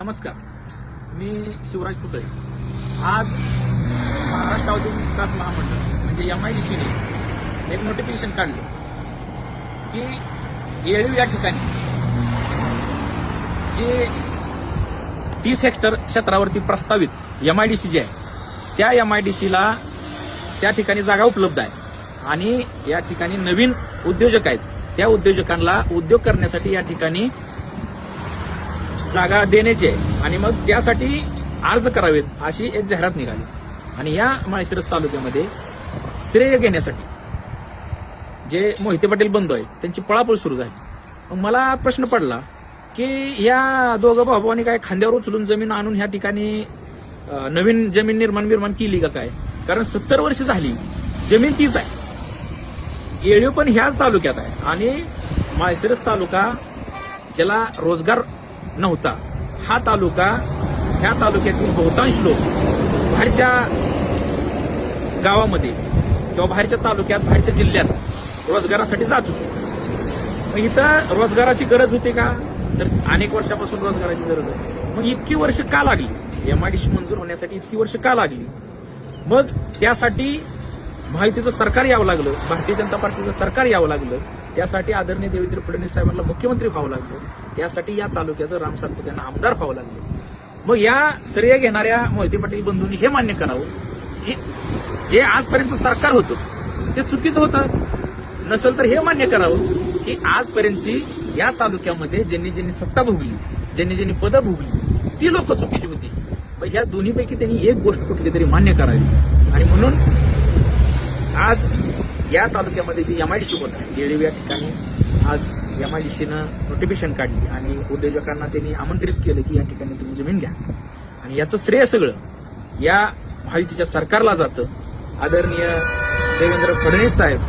नमस्कार. मी शिवराज पुतळे. आज महाराष्ट्र औद्योगिक विकास महामंडळ म्हणजे एम आय डी सीने एक नोटिफिकेशन काढलं. की येळीव या ठिकाणी जे तीस हेक्टर क्षेत्रावरती प्रस्तावित एम आय डी सी जी आहे त्या एम आय डी सीला त्या ठिकाणी जागा उपलब्ध आहे. आणि या ठिकाणी नवीन उद्योजक आहेत. त्या उद्योजकांना उद्योग करण्यासाठी या ठिकाणी जागा देण्याची आहे. आणि मग त्यासाठी अर्ज करावेत अशी एक जाहिरात निघाली. आणि या माळशिरस तालुक्यामध्ये श्रेय घेण्यासाठी जे मोहिते पाटील बंधू आहेत त्यांची पळापळ सुरू झाली. मग मला प्रश्न पडला की या दोघं भावांनी काय खांद्यावर उचलून जमीन आणून ह्या ठिकाणी नवीन जमीन निर्माण निर्माण केली का काय? कारण सत्तर वर्ष झाली जमीन तीच आहे. येळीव पण ह्याच तालुक्यात आहे. आणि माळशिरस तालुका ज्याला रोजगार नव्हता. हा तालुका ह्या तालुक्यातील बहुतांश लोक बाहेरच्या गावामध्ये किंवा बाहेरच्या तालुक्यात बाहेरच्या जिल्ह्यात रोजगारासाठी जात होते. मग इथं रोजगाराची गरज होती का? तर अनेक वर्षापासून रोजगाराची गरज होती. मग इतकी वर्ष का लागली? एमआयडीसी मंजूर होण्यासाठी इतकी वर्ष का लागली? मग त्यासाठी माहितीचं सरकार यावं लागलं. भारतीय जनता पार्टीचं सरकार यावं लागलं. त्यासाठी आदरणीय देवेंद्र फडणवीस साहेबांना मुख्यमंत्री व्हावं लागलं. त्यासाठी या तालुक्याचं राम सातपुते यांना आमदार व्हावं लागलं. मग या श्रेय घेणाऱ्या मोहिते पाटील बंधूंनी हे मान्य करावं की जे आजपर्यंत सरकार होतं ते चुकीचं होतं. नसेल तर हे मान्य करावं की आजपर्यंतची या तालुक्यामध्ये ज्यांनी ज्यांनी सत्ता भोगली ज्यांनी ज्यांनी पदं भोगली ती लोक चुकीची होती. मग ह्या दोन्हीपैकी त्यांनी एक गोष्ट कुठली तरी मान्य करावी. आणि म्हणून आज या तालुक्यामध्ये जी एमआयडीसी होत आहे येळीव या ठिकाणी आज एमआयडीसीनं नोटिफिकेशन काढली आणि उद्योजकांना त्यांनी आमंत्रित केलं की या ठिकाणी तुम्ही जमीन घ्या. आणि याचं श्रेय सगळं या महायुतीच्या सरकारला जातं. आदरणीय देवेंद्र फडणवीस साहेब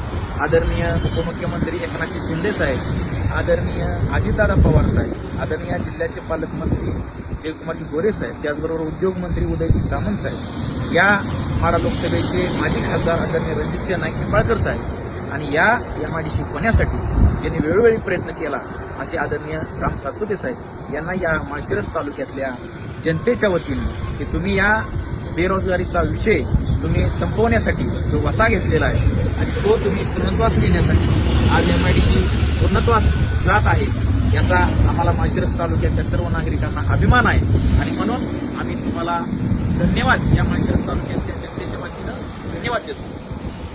आदरणीय उपमुख्यमंत्री एकनाथजी शिंदे साहेब आदरणीय अजितदादा पवार साहेब आदरणीय जिल्ह्याचे पालकमंत्री जयकुमारजी गोरे साहेब त्याचबरोबर उद्योगमंत्री उदयजी सामंत साहेब या माडा लोकसभेचे माजी खासदार आदरणीय रणजितसिंह नाईक निंबाळकर साहेब आणि या एम आय डी होण्यासाठी ज्यांनी वेळोवेळी प्रयत्न केला असे आदरणीय राम सातपुते साहेब यांना या माळशिरस तालुक्यातल्या जनतेच्या वतीने की तुम्ही या बेरोजगारीचा विषय तुम्ही संपवण्यासाठी जो वसा घेतलेला आहे आणि तो तुम्ही पूर्णत्वास नेण्यासाठी आज एम आय डीशी पूर्णत्वास जात आहे याचा आम्हाला माळशिरस तालुक्यातल्या सर्व नागरिकांना अभिमान आहे. आणि म्हणून आम्ही तुम्हाला धन्यवाद या माळशिरस तालुक्यातल्या जनतेच्या वतीनं. धन्यवाद देतो.